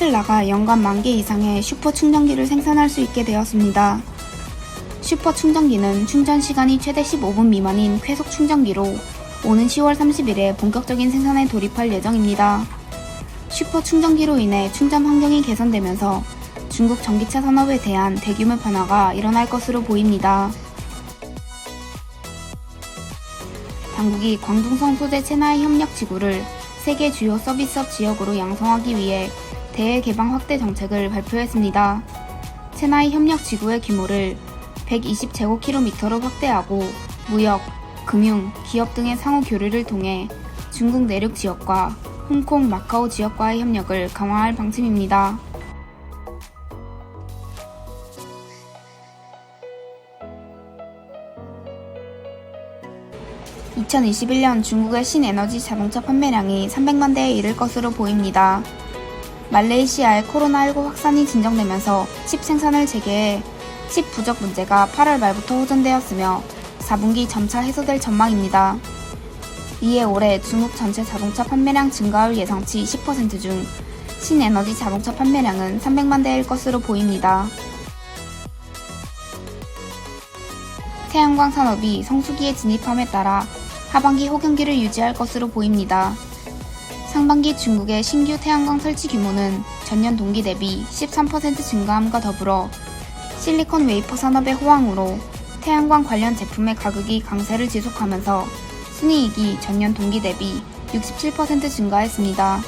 테슬라가 연간 만 개 이상의 슈퍼 충전기를 생산할 수 있게 되었습니다. 슈퍼 충전기는 충전 시간이 최대 15분 미만인 쾌속 충전기로 오는 10월 30일에 본격적인 생산에 돌입할 예정입니다. 슈퍼 충전기로 인해 충전 환경이 개선되면서 중국 전기차 산업에 대한 대규모 변화가 일어날 것으로 보입니다. 당국이 광둥성 소재 체나이 협력 지구를 세계 주요 서비스업 지역으로 양성하기 위해 대외 개방 확대 정책을 발표했습니다. 체나이 협력 지구의 규모를 120제곱킬로미터로 확대하고 무역, 금융, 기업 등의 상호 교류를 통해 중국 내륙 지역과 홍콩, 마카오 지역과의 협력을 강화할 방침입니다. 2021년 중국의 신에너지 자동차 판매량이 300만 대에 이를 것으로 보입니다. 말레이시아의 코로나19 확산이 진정되면서 칩 생산을 재개해 칩 부족 문제가 8월 말부터 호전되었으며 4분기 점차 해소될 전망입니다. 이에 올해 중국 전체 자동차 판매량 증가율 예상치 10%중 신에너지 자동차 판매량은 300만 대일 것으로 보입니다. 태양광 산업이 성수기에 진입함에 따라 하반기 호경기를 유지할 것으로 보입니다. 상반기 중국의 신규 태양광 설치 규모는 전년 동기 대비 13% 증가함과 더불어 실리콘 웨이퍼 산업의 호황으로 태양광 관련 제품의 가격이 강세를 지속하면서 순이익이 전년 동기 대비 67% 증가했습니다.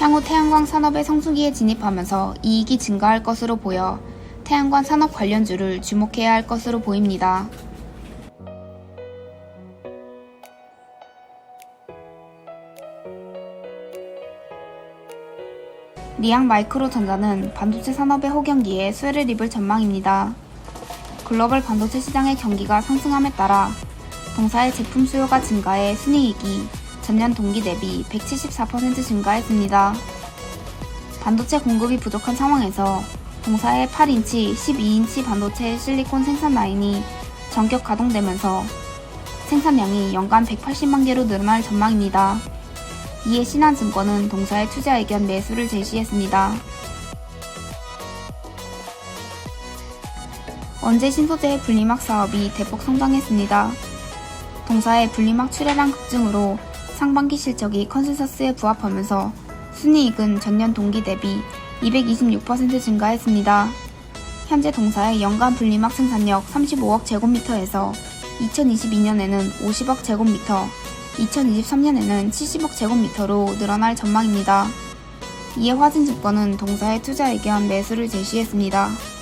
향후 태양광 산업의 성수기에 진입하면서 이익이 증가할 것으로 보여 태양광 산업 관련주를 주목해야 할 것으로 보입니다. 리앙 마이크로전자는 반도체 산업의 호경기에 쇠를 입을 전망입니다. 글로벌 반도체 시장의 경기가 상승함에 따라 동사의 제품 수요가 증가해 순이익이 전년 동기 대비 174% 증가했습니다. 반도체 공급이 부족한 상황에서 동사의 8인치, 12인치 반도체 실리콘 생산 라인이 전격 가동되면서 생산량이 연간 180만 개로 늘어날 전망입니다. 이에 신한증권은 동사의 투자 의견 매수를 제시했습니다. 원재 신소재의 분리막 사업이 대폭 성장했습니다. 동사의 분리막 출하량 급증으로 상반기 실적이 컨센서스에 부합하면서 순이익은 전년 동기 대비 226% 증가했습니다. 현재 동사의 연간 분리막 생산력 35억 제곱미터에서 2022년에는 50억 제곱미터, 2023년에는 70억 제곱미터로 늘어날 전망입니다. 이에 화진증권은 동사의 투자 의견 매수를 제시했습니다.